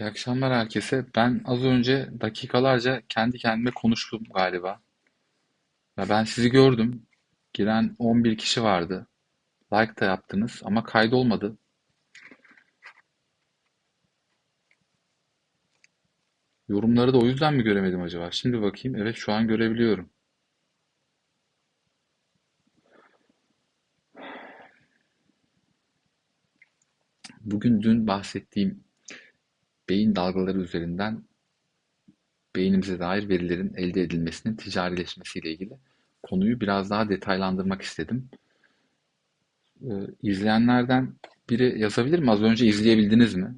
İyi akşamlar herkese. Ben az önce dakikalarca kendi kendime konuştum galiba. Ve ben sizi gördüm. Giren 11 kişi vardı. Like da yaptınız ama kaydolmadı. Yorumları da o yüzden mi göremedim acaba? Şimdi bakayım. Evet şu an görebiliyorum. Bugün dün bahsettiğim beyin dalgaları üzerinden beynimize dair verilerin elde edilmesinin ticarileşmesiyle ilgili konuyu biraz daha detaylandırmak istedim. Ee, izleyenlerden biri yazabilir mi? Az önce izleyebildiniz mi?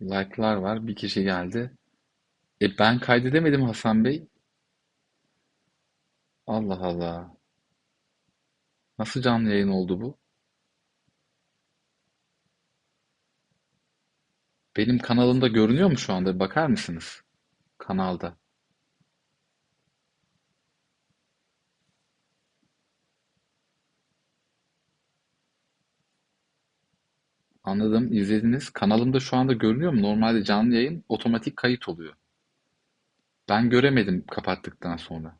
Like'lar var. Bir kişi geldi. E ben kaydedemedim Hasan Bey. Allah Allah. Nasıl canlı yayın oldu bu? Benim kanalımda görünüyor mu şu anda? Bakar mısınız? Kanalda. Anladım, izlediniz. Kanalımda şu anda görünüyor mu? Normalde canlı yayın otomatik kayıt oluyor. Ben göremedim kapattıktan sonra.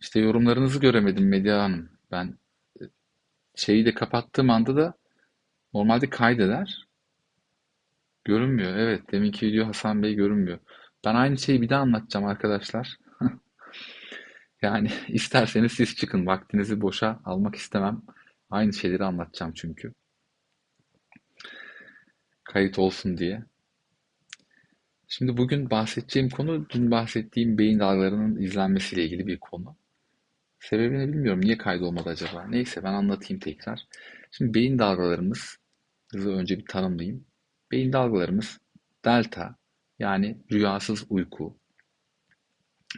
İşte yorumlarınızı göremedim Medya Hanım. Ben e, şeyi de kapattığım anda da normalde kaydeder. Görünmüyor. Evet, deminki video Hasan Bey görünmüyor. Ben aynı şeyi bir daha anlatacağım arkadaşlar. Yani isterseniz siz çıkın. Vaktinizi boşa almak istemem. Aynı şeyleri anlatacağım çünkü. Kayıt olsun diye. Şimdi bugün bahsedeceğim konu dün bahsettiğim beyin dalgalarının izlenmesiyle ilgili bir konu. Sebebini bilmiyorum. Niye kaydolmadı acaba? Neyse ben anlatayım tekrar. Şimdi beyin dalgalarımız, hızlı önce bir tanımlayayım. Beyin dalgalarımız delta yani rüyasız uyku,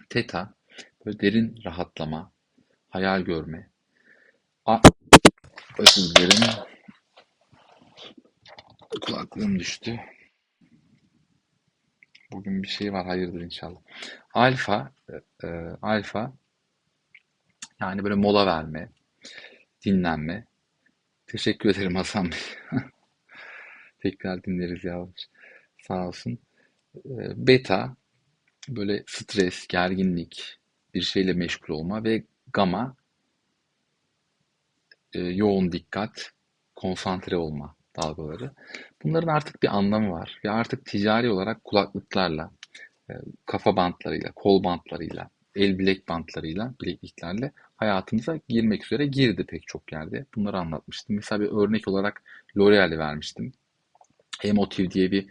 teta böyle derin rahatlama, hayal görme, a özür dilerim kulaklığım düştü. Bugün bir şey var hayırdır inşallah. Alfa, e, e, alfa yani böyle mola verme, dinlenme. Teşekkür ederim Hasan Bey. Tekrar dinleriz yavaş. Sağ olsun. E, beta böyle stres, gerginlik, bir şeyle meşgul olma ve gamma e, yoğun dikkat, konsantre olma dalgaları. Bunların artık bir anlamı var ve artık ticari olarak kulaklıklarla, e, kafa bantlarıyla, kol bantlarıyla, el bilek bantlarıyla, bilekliklerle hayatımıza girmek üzere girdi pek çok yerde. Bunları anlatmıştım. Mesela bir örnek olarak L'Oreal'i vermiştim. Emotiv diye bir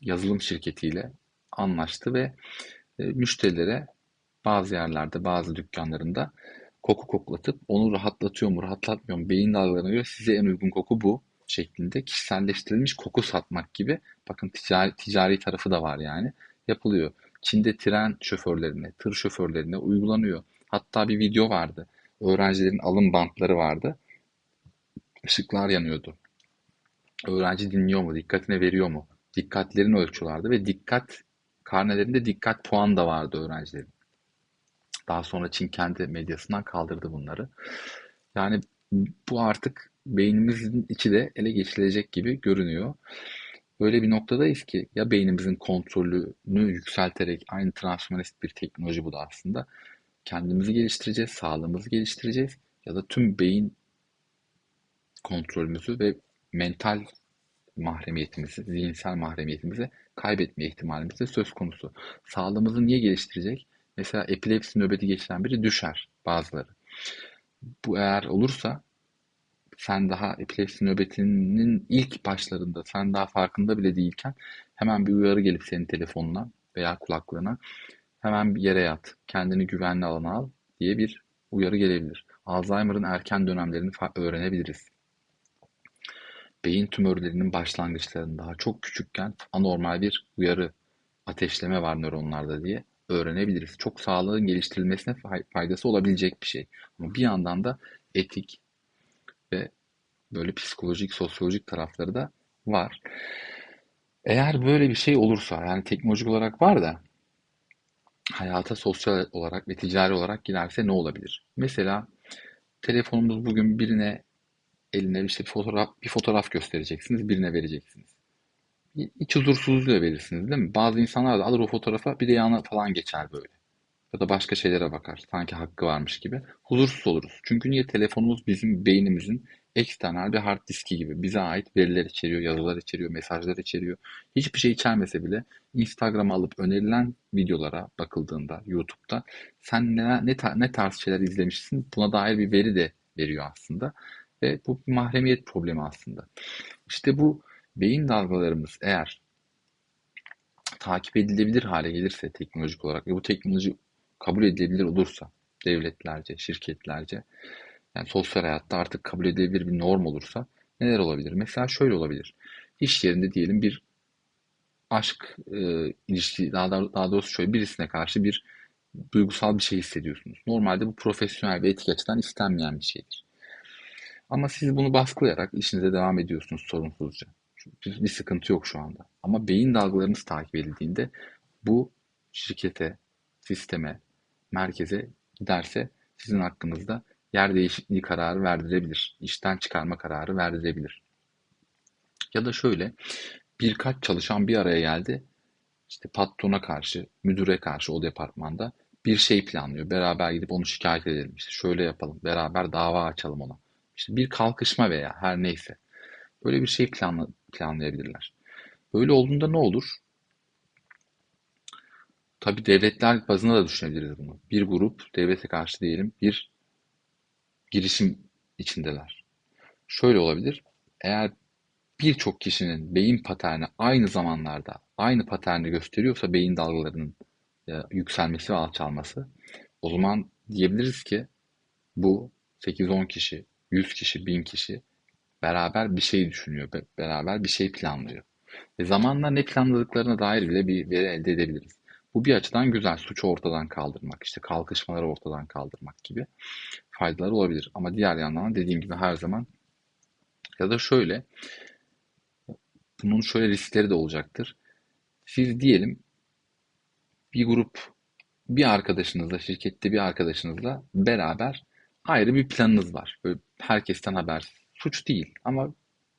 yazılım şirketiyle anlaştı ve e, müşterilere bazı yerlerde, bazı dükkanlarında koku koklatıp onu rahatlatıyor mu, rahatlatmıyor mu, beyin dalgalarına göre size en uygun koku bu şeklinde kişiselleştirilmiş koku satmak gibi bakın ticari, ticari tarafı da var yani yapılıyor. Çin'de tren şoförlerine, tır şoförlerine uygulanıyor. Hatta bir video vardı. Öğrencilerin alım bantları vardı. Işıklar yanıyordu. Öğrenci dinliyor mu, dikkatine veriyor mu? Dikkatlerini ölçüyorlardı ve dikkat karnelerinde dikkat puan da vardı öğrencilerin. Daha sonra Çin kendi medyasından kaldırdı bunları. Yani bu artık beynimizin içi de ele geçilecek gibi görünüyor. Öyle bir noktadayız ki ya beynimizin kontrolünü yükselterek aynı transhumanist bir teknoloji bu da aslında. Kendimizi geliştireceğiz, sağlığımızı geliştireceğiz ya da tüm beyin kontrolümüzü ve mental mahremiyetimizi, zihinsel mahremiyetimizi kaybetme ihtimalimiz de söz konusu. Sağlığımızı niye geliştirecek? Mesela epilepsi nöbeti geçiren biri düşer bazıları. Bu eğer olursa sen daha epilepsi nöbetinin ilk başlarında sen daha farkında bile değilken hemen bir uyarı gelip senin telefonuna veya kulaklığına hemen bir yere yat, kendini güvenli alana al diye bir uyarı gelebilir. Alzheimer'ın erken dönemlerini öğrenebiliriz. Beyin tümörlerinin başlangıçlarında daha çok küçükken anormal bir uyarı, ateşleme var nöronlarda diye öğrenebiliriz. Çok sağlığın geliştirilmesine faydası olabilecek bir şey. Ama bir yandan da etik, ve böyle psikolojik, sosyolojik tarafları da var. Eğer böyle bir şey olursa, yani teknolojik olarak var da hayata sosyal olarak ve ticari olarak giderse ne olabilir? Mesela telefonumuz bugün birine eline işte bir fotoğraf, bir fotoğraf göstereceksiniz, birine vereceksiniz. İç huzursuzluğuyla verirsiniz değil mi? Bazı insanlar da alır o fotoğrafa bir de yana falan geçer böyle. Ya da başka şeylere bakar. Sanki hakkı varmış gibi. Huzursuz oluruz. Çünkü niye? Telefonumuz bizim beynimizin eksternal bir hard diski gibi. Bize ait veriler içeriyor, yazılar içeriyor, mesajlar içeriyor. Hiçbir şey içermese bile Instagram'a alıp önerilen videolara bakıldığında YouTube'da sen ne, ne, ne tarz şeyler izlemişsin buna dair bir veri de veriyor aslında. Ve bu bir mahremiyet problemi aslında. İşte bu beyin dalgalarımız eğer takip edilebilir hale gelirse teknolojik olarak ve bu teknoloji kabul edilebilir olursa devletlerce, şirketlerce yani sosyal hayatta artık kabul edilebilir bir norm olursa neler olabilir? Mesela şöyle olabilir. İş yerinde diyelim bir aşk e, ilişki daha, daha doğrusu şöyle birisine karşı bir duygusal bir şey hissediyorsunuz. Normalde bu profesyonel ve etik açıdan istenmeyen bir şeydir. Ama siz bunu baskılayarak işinize devam ediyorsunuz sorunsuzca. Bir, bir sıkıntı yok şu anda. Ama beyin dalgalarınız takip edildiğinde bu şirkete, sisteme, merkeze giderse sizin hakkınızda yer değişikliği kararı verdirebilir. İşten çıkarma kararı verdirebilir. Ya da şöyle birkaç çalışan bir araya geldi. İşte patrona karşı, müdüre karşı o departmanda bir şey planlıyor. Beraber gidip onu şikayet edelim. İşte şöyle yapalım. Beraber dava açalım ona. İşte bir kalkışma veya her neyse. Böyle bir şey planla, planlayabilirler. Böyle olduğunda ne olur? Tabi devletler bazında da düşünebiliriz bunu. Bir grup devlete karşı diyelim bir girişim içindeler. Şöyle olabilir. Eğer birçok kişinin beyin paterni aynı zamanlarda aynı paterni gösteriyorsa beyin dalgalarının e, yükselmesi ve alçalması o zaman diyebiliriz ki bu 8-10 kişi, 100 kişi, 1000 kişi beraber bir şey düşünüyor, beraber bir şey planlıyor. Ve zamanla ne planladıklarına dair bile bir veri elde edebiliriz. Bu bir açıdan güzel. Suçu ortadan kaldırmak, işte kalkışmaları ortadan kaldırmak gibi faydaları olabilir. Ama diğer yandan dediğim gibi her zaman ya da şöyle bunun şöyle riskleri de olacaktır. Siz diyelim bir grup bir arkadaşınızla, şirkette bir arkadaşınızla beraber ayrı bir planınız var. Böyle herkesten haber. Suç değil ama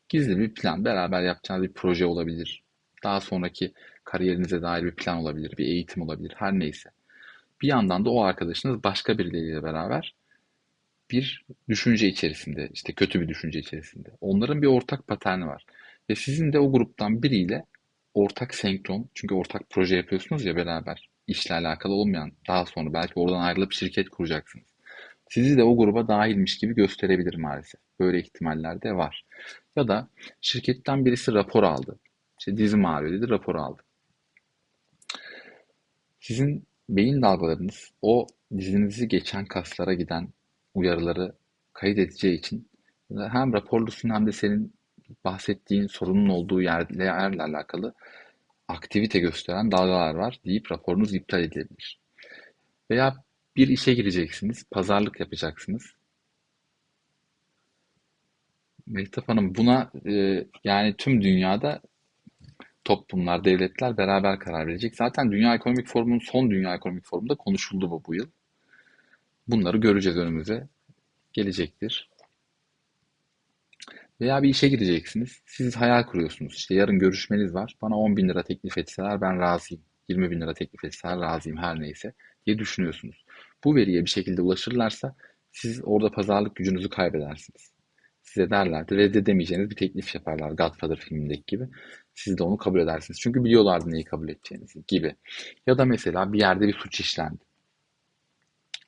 gizli bir plan. Beraber yapacağınız bir proje olabilir. Daha sonraki kariyerinize dair bir plan olabilir, bir eğitim olabilir, her neyse. Bir yandan da o arkadaşınız başka birileriyle beraber bir düşünce içerisinde, işte kötü bir düşünce içerisinde. Onların bir ortak paterni var. Ve sizin de o gruptan biriyle ortak senkron, çünkü ortak proje yapıyorsunuz ya beraber, işle alakalı olmayan, daha sonra belki oradan ayrılıp şirket kuracaksınız. Sizi de o gruba dahilmiş gibi gösterebilir maalesef. Böyle ihtimaller de var. Ya da şirketten birisi rapor aldı. İşte dizim ağrıyor dedi, rapor aldı. Sizin beyin dalgalarınız o dizinizi geçen kaslara giden uyarıları kayıt edeceği için hem raporlusun hem de senin bahsettiğin sorunun olduğu yerle, yerle alakalı aktivite gösteren dalgalar var deyip raporunuz iptal edilebilir. Veya bir işe gireceksiniz, pazarlık yapacaksınız. Mehtap Hanım buna e, yani tüm dünyada toplumlar, devletler beraber karar verecek. Zaten Dünya Ekonomik Forumu'nun son Dünya Ekonomik Forumu'nda konuşuldu bu bu yıl. Bunları göreceğiz önümüze. Gelecektir. Veya bir işe gireceksiniz. Siz hayal kuruyorsunuz. İşte yarın görüşmeniz var. Bana 10 bin lira teklif etseler ben razıyım. 20 bin lira teklif etseler razıyım her neyse diye düşünüyorsunuz. Bu veriye bir şekilde ulaşırlarsa siz orada pazarlık gücünüzü kaybedersiniz. Size derlerdi reddedemeyeceğiniz bir teklif yaparlar Godfather filmindeki gibi. Siz de onu kabul edersiniz. Çünkü biliyorlardı neyi kabul edeceğinizi gibi. Ya da mesela bir yerde bir suç işlendi.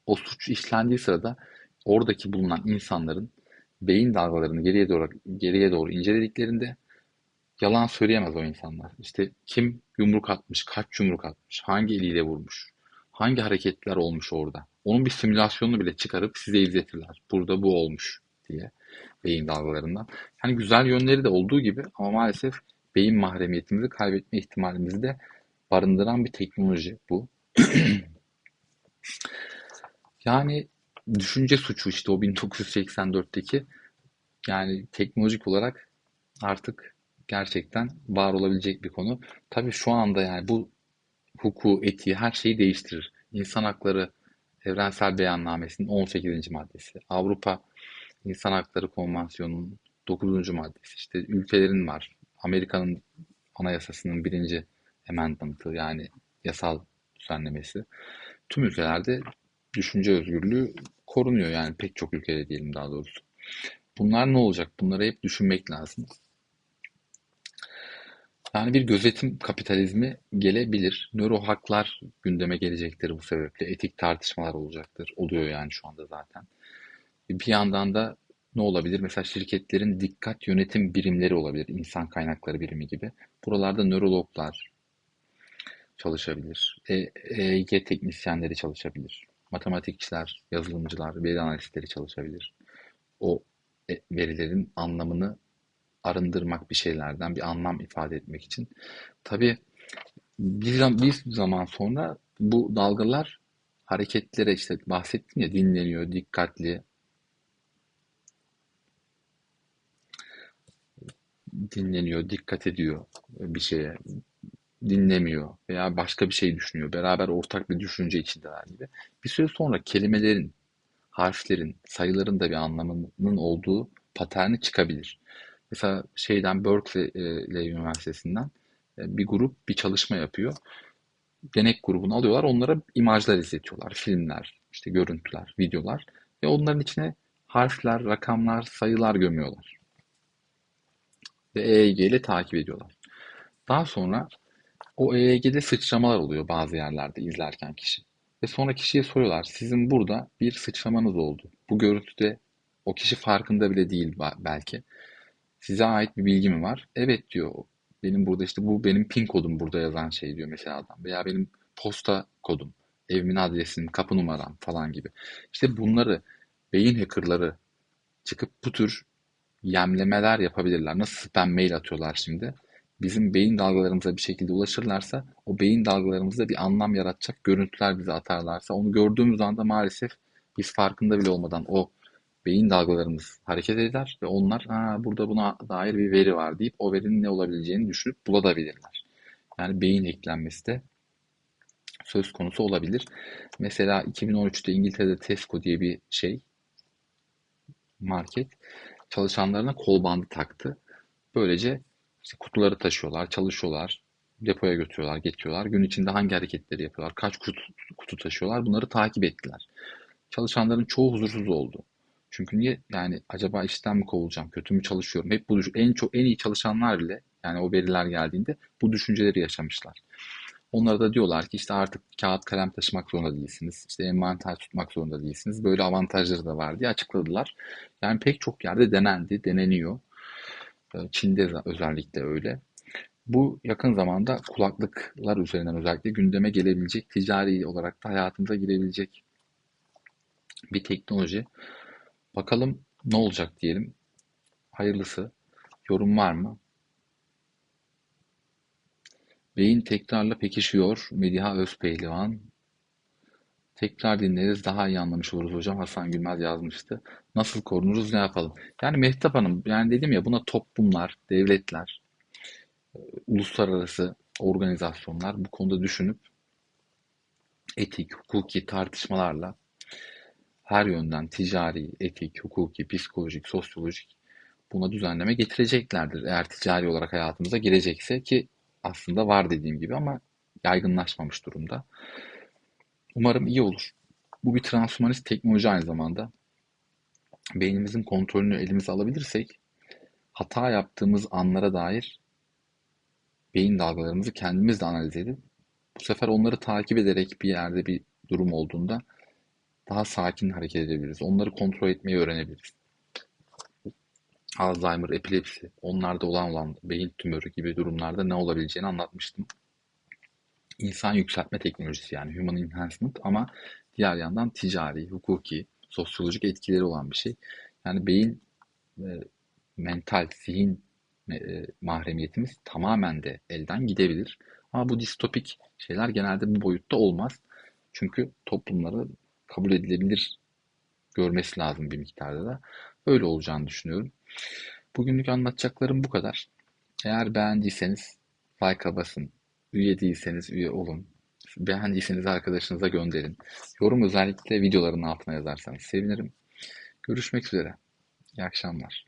O suç işlendiği sırada oradaki bulunan insanların beyin dalgalarını geriye doğru geriye doğru incelediklerinde yalan söyleyemez o insanlar. İşte kim yumruk atmış, kaç yumruk atmış, hangi eliyle vurmuş, hangi hareketler olmuş orada. Onun bir simülasyonunu bile çıkarıp size izletirler. Burada bu olmuş diye beyin dalgalarından. Hani güzel yönleri de olduğu gibi ama maalesef beyin mahremiyetimizi kaybetme ihtimalimizi de barındıran bir teknoloji bu. yani düşünce suçu işte o 1984'teki Yani teknolojik olarak artık gerçekten var olabilecek bir konu. Tabii şu anda yani bu hukuku, etiği, her şeyi değiştirir. İnsan Hakları Evrensel Beyannamesi'nin 18. maddesi, Avrupa İnsan Hakları Konvansiyonu'nun 9. maddesi, işte ülkelerin var. Amerika'nın Anayasası'nın birinci amendment'ı yani yasal düzenlemesi. Tüm ülkelerde düşünce özgürlüğü korunuyor yani pek çok ülkede diyelim daha doğrusu. Bunlar ne olacak? Bunları hep düşünmek lazım. Yani bir gözetim kapitalizmi gelebilir. Nöro haklar gündeme gelecektir bu sebeple. Etik tartışmalar olacaktır. Oluyor yani şu anda zaten. Bir yandan da ne olabilir? Mesela şirketlerin dikkat yönetim birimleri olabilir. İnsan kaynakları birimi gibi. Buralarda nörologlar çalışabilir. EEG teknisyenleri çalışabilir. Matematikçiler, yazılımcılar, veri analistleri çalışabilir. O e, verilerin anlamını arındırmak bir şeylerden, bir anlam ifade etmek için. Tabii bir, bir zaman sonra bu dalgalar hareketlere işte bahsettim ya dinleniyor, dikkatli, dinleniyor, dikkat ediyor bir şeye, dinlemiyor veya başka bir şey düşünüyor. Beraber ortak bir düşünce içindeler gibi. Bir süre sonra kelimelerin, harflerin, sayıların da bir anlamının olduğu paterni çıkabilir. Mesela şeyden Berkeley Üniversitesi'nden bir grup bir çalışma yapıyor. Denek grubunu alıyorlar, onlara imajlar izletiyorlar, filmler, işte görüntüler, videolar ve onların içine harfler, rakamlar, sayılar gömüyorlar. Ve EEG ile takip ediyorlar. Daha sonra o EEG'de sıçramalar oluyor bazı yerlerde izlerken kişi. Ve sonra kişiye soruyorlar, sizin burada bir sıçramanız oldu. Bu görüntüde o kişi farkında bile değil belki. Size ait bir bilgi mi var? Evet diyor. Benim burada işte bu benim pin kodum burada yazan şey diyor mesela adam. Veya benim posta kodum, evimin adresim, kapı numaram falan gibi. İşte bunları beyin hackerları çıkıp bu tür yemlemeler yapabilirler. Nasıl spam mail atıyorlar şimdi? Bizim beyin dalgalarımıza bir şekilde ulaşırlarsa o beyin dalgalarımızda bir anlam yaratacak görüntüler bize atarlarsa onu gördüğümüz anda maalesef biz farkında bile olmadan o beyin dalgalarımız hareket eder ve onlar ha, burada buna dair bir veri var deyip o verinin ne olabileceğini düşünüp bulabilirler. Yani beyin eklenmesi de söz konusu olabilir. Mesela 2013'te İngiltere'de Tesco diye bir şey market çalışanlarına kol bandı taktı. Böylece işte kutuları taşıyorlar, çalışıyorlar, depoya götürüyorlar, getiriyorlar. Gün içinde hangi hareketleri yapıyorlar, kaç kutu, kutu taşıyorlar bunları takip ettiler. Çalışanların çoğu huzursuz oldu. Çünkü niye yani acaba işten mi kovulacağım, kötü mü çalışıyorum? Hep bu en çok en iyi çalışanlar bile yani o veriler geldiğinde bu düşünceleri yaşamışlar. Onlara da diyorlar ki işte artık kağıt kalem taşımak zorunda değilsiniz. İşte envanter tutmak zorunda değilsiniz. Böyle avantajları da var diye açıkladılar. Yani pek çok yerde denendi, deneniyor. Ee, Çin'de özellikle öyle. Bu yakın zamanda kulaklıklar üzerinden özellikle gündeme gelebilecek, ticari olarak da hayatımıza girebilecek bir teknoloji. Bakalım ne olacak diyelim. Hayırlısı. Yorum var mı? Beyin tekrarla pekişiyor. Mediha Özpehlivan. Tekrar dinleriz daha iyi anlamış oluruz hocam. Hasan Gülmez yazmıştı. Nasıl korunuruz ne yapalım? Yani Mehtap Hanım yani dedim ya buna toplumlar, devletler, uluslararası organizasyonlar bu konuda düşünüp etik, hukuki tartışmalarla her yönden ticari, etik, hukuki, psikolojik, sosyolojik buna düzenleme getireceklerdir. Eğer ticari olarak hayatımıza girecekse ki aslında var dediğim gibi ama yaygınlaşmamış durumda. Umarım iyi olur. Bu bir transhumanist teknoloji aynı zamanda. Beynimizin kontrolünü elimize alabilirsek hata yaptığımız anlara dair beyin dalgalarımızı kendimiz de analiz edip bu sefer onları takip ederek bir yerde bir durum olduğunda daha sakin hareket edebiliriz. Onları kontrol etmeyi öğrenebiliriz. Alzheimer, epilepsi, onlarda olan olan beyin tümörü gibi durumlarda ne olabileceğini anlatmıştım. İnsan yükseltme teknolojisi yani human enhancement ama diğer yandan ticari, hukuki, sosyolojik etkileri olan bir şey. Yani beyin e, mental, zihin e, mahremiyetimiz tamamen de elden gidebilir. Ama bu distopik şeyler genelde bu boyutta olmaz. Çünkü toplumları kabul edilebilir görmesi lazım bir miktarda da. Öyle olacağını düşünüyorum. Bugünlük anlatacaklarım bu kadar. Eğer beğendiyseniz like'a basın. Üye değilseniz üye olun. Beğendiyseniz arkadaşınıza gönderin. Yorum özellikle videoların altına yazarsanız sevinirim. Görüşmek üzere. İyi akşamlar.